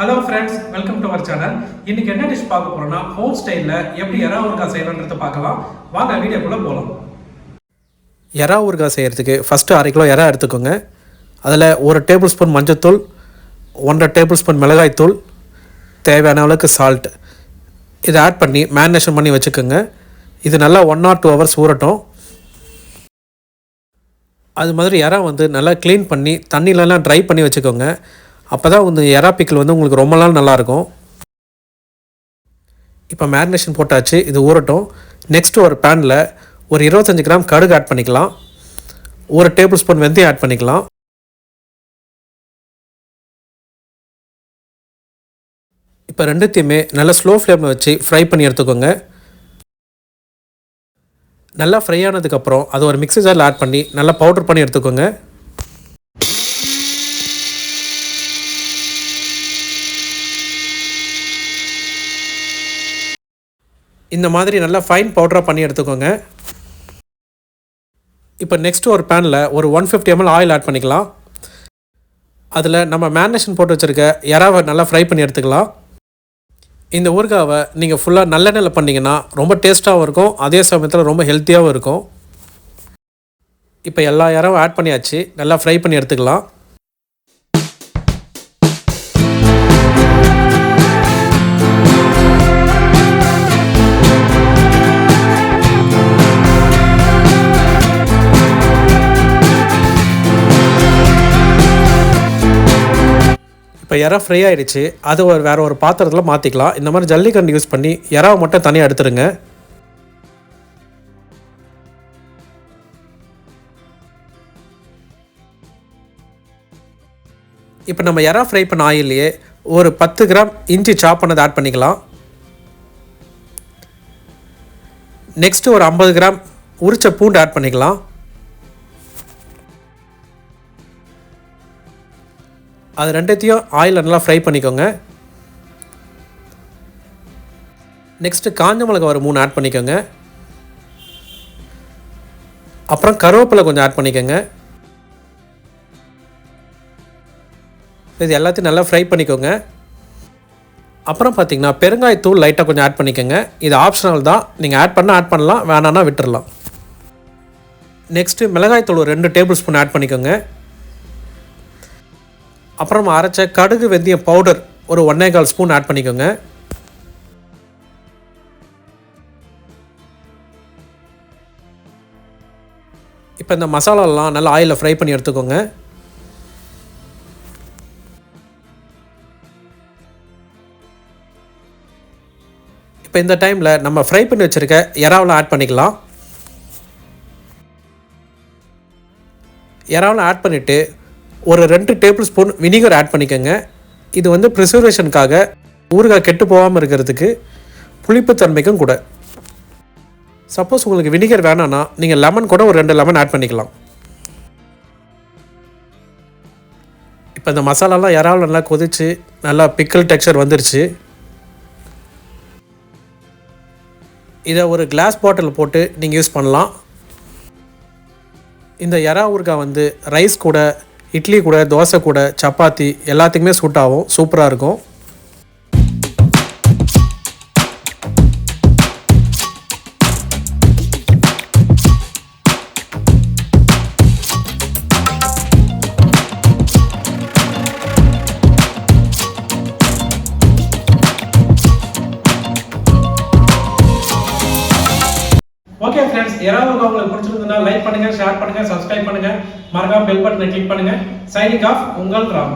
Hello friends welcome to our channel இன்னைக்கு என்ன dish பார்க்க போறோம்னா ஹோம் ஸ்டைலில் எப்படி எறா ஊறுகாய் செய்யலான்றத பார்க்கலாம். வாங்க வீடியோக்குள்ளே போகலாம் எறா ஊறுகாய் செய்கிறதுக்கு ஃபஸ்ட்டு அரை கிலோ எறா எடுத்துக்கோங்க. அதில் ஒரு டேபிள் ஸ்பூன் மஞ்சத்தூள் ஒன்றரை டேபிள் ஸ்பூன் மிளகாய்த்தூள் தேவையான அளவுக்கு சால்ட் இதை ஆட் பண்ணி மேரினேஷன் பண்ணி வச்சுக்கோங்க. இது நல்லா ஒன் ஆர் டூ ஹவர்ஸ் ஊறட்டும். அது மாதிரி எறா வந்து நல்லா க்ளீன் பண்ணி தண்ணியிலலாம் ட்ரை பண்ணி வச்சுக்கோங்க. அப்போ தான் வந்து எறா பிக்கல் வந்து உங்களுக்கு ரொம்ப நாள் நல்லாயிருக்கும். இப்போ மேரினேஷன் போட்டாச்சு இது ஊறட்டும். நெக்ஸ்ட்டு ஒரு பேனில் ஒரு இருபத்தஞ்சி கிராம் கடுகு ஆட் பண்ணிக்கலாம். ஒரு டேபிள் ஸ்பூன் வெந்தயம் ஆட் பண்ணிக்கலாம். இப்போ ரெண்டுத்தையுமே நல்லா ஸ்லோ ஃப்ளேமில் வச்சு ஃப்ரை பண்ணி எடுத்துக்கோங்க. நல்லா ஃப்ரை ஆனதுக்கப்புறம் அது ஒரு மிக்ஸி ஜாரில் ஆட் பண்ணி நல்லா பவுடர் பண்ணி எடுத்துக்கோங்க. இந்த மாதிரி நல்லா ஃபைன் பவுடராக பண்ணி எடுத்துக்கோங்க. இப்போ நெக்ஸ்ட்டு ஒரு பேனில் ஒரு one fifty ML oil add பண்ணிக்கலாம். அதில் நம்ம மேரினேஷன் போட்டு வச்சுருக்க எறாவை நல்லா ஃப்ரை பண்ணி எடுத்துக்கலாம். இந்த ஊறுகாவை நீங்கள் ஃபுல்லாக நல்லெண்ணெயில் பண்ணிங்கன்னா ரொம்ப டேஸ்ட்டாகவும் இருக்கும் அதே சமயத்தில் ரொம்ப ஹெல்த்தியாகவும் இருக்கும். இப்போ எல்லா இறாவும் ஆட் பண்ணியாச்சு நல்லா ஃப்ரை பண்ணி எடுத்துக்கலாம். இப்போ இறா ஃப்ரை ஆகிடுச்சு அது ஒரு வேறு ஒரு பாத்திரத்தில் மாற்றிக்கலாம் இந்த மாதிரி ஜல்லிக்கண்டு யூஸ் பண்ணி இறாவை மட்டும் தனியாக எடுத்துருங்க. இப்போ நம்ம இறா ஃப்ரை பண்ண ஆயிலேயே ஒரு பத்து கிராம் இஞ்சி சாப் பண்ணதை ஆட் பண்ணிக்கலாம். நெக்ஸ்ட்டு ஒரு ஐம்பது கிராம் உரிச்ச பூண்டு ஆட் பண்ணிக்கலாம். அது ரெண்டுத்தையும் ஆயிலில் நல்லா ஃப்ரை பண்ணிக்கோங்க. நெக்ஸ்ட்டு காஞ்ச மிளகா ஒரு மூணு ஆட் பண்ணிக்கோங்க. அப்புறம் கருவேப்பிலை கொஞ்சம் ஆட் பண்ணிக்கோங்க. இது எல்லாத்தையும் நல்லா ஃப்ரை பண்ணிக்கோங்க. அப்புறம் பார்த்தீங்கன்னா பெருங்காயத்தூள் லைட்டாக கொஞ்சம் ஆட் பண்ணிக்கோங்க. இது ஆப்ஷனல் தான். நீங்கள் ஆட் பண்ணால் ஆட் பண்ணலாம் வேணான்னா விட்டுறலாம். நெக்ஸ்ட்டு மிளகாய்த்தூள் ஒரு ரெண்டு டேபிள் ஸ்பூன் ஆட் பண்ணிக்கோங்க. அப்புறம் அரைச்ச கடுகு வெந்தயம் பவுடர் ஒரு ஒன்றே கால் ஸ்பூன் ஆட் பண்ணிக்கோங்க. இப்போ இந்த மசாலாலாம் நல்லா ஆயிலில் ஃப்ரை பண்ணி எடுத்துக்கோங்க. இப்போ இந்த டைமில் நம்ம ஃப்ரை பண்ணி வச்சுருக்க இறாவில் ஆட் பண்ணிக்கலாம். இறாவில் ஆட் பண்ணிவிட்டு ஒரு ரெண்டு டேபிள் ஸ்பூன் வினிகர் ஆட் பண்ணிக்கோங்க. இது வந்து ப்ரிசர்வேஷனுக்காக ஊறுகாய் கெட்டு போகாமல் இருக்கிறதுக்கு புளிப்புத்தன்மைக்கும் கூட. சப்போஸ் உங்களுக்கு வினிகர் வேணான்னா நீங்கள் லெமன் கூட ஒரு ரெண்டு லெமன் ஆட் பண்ணிக்கலாம். இப்போ இந்த மசாலாலாம் இறாவில் நல்லா கொதிச்சு நல்லா பிக்கல் டெக்ஸ்சர் வந்துருச்சு. இதை ஒரு கிளாஸ் பாட்டில் போட்டு நீங்கள் யூஸ் பண்ணலாம். இந்த எறா ஊறுகாய் வந்து ரைஸ் கூட இட்லி கூட தோசை கூட சப்பாத்தி எல்லாத்துக்குமே சூட் ஆகும். சூப்பராக இருக்கும். ஓகே ஃப்ரெண்ட்ஸ் எறா உங்களுக்கு பிடிச்சிருந்ததுன்னா லைக் பண்ணுங்க ஷேர் பண்ணுங்க சப்ஸ்கிரைப் பண்ணுங்க. மறக்காம பெல் பட்டனை கிளிக் பண்ணுங்க. சைனிங் ஆஃப் உங்கள் ராம்.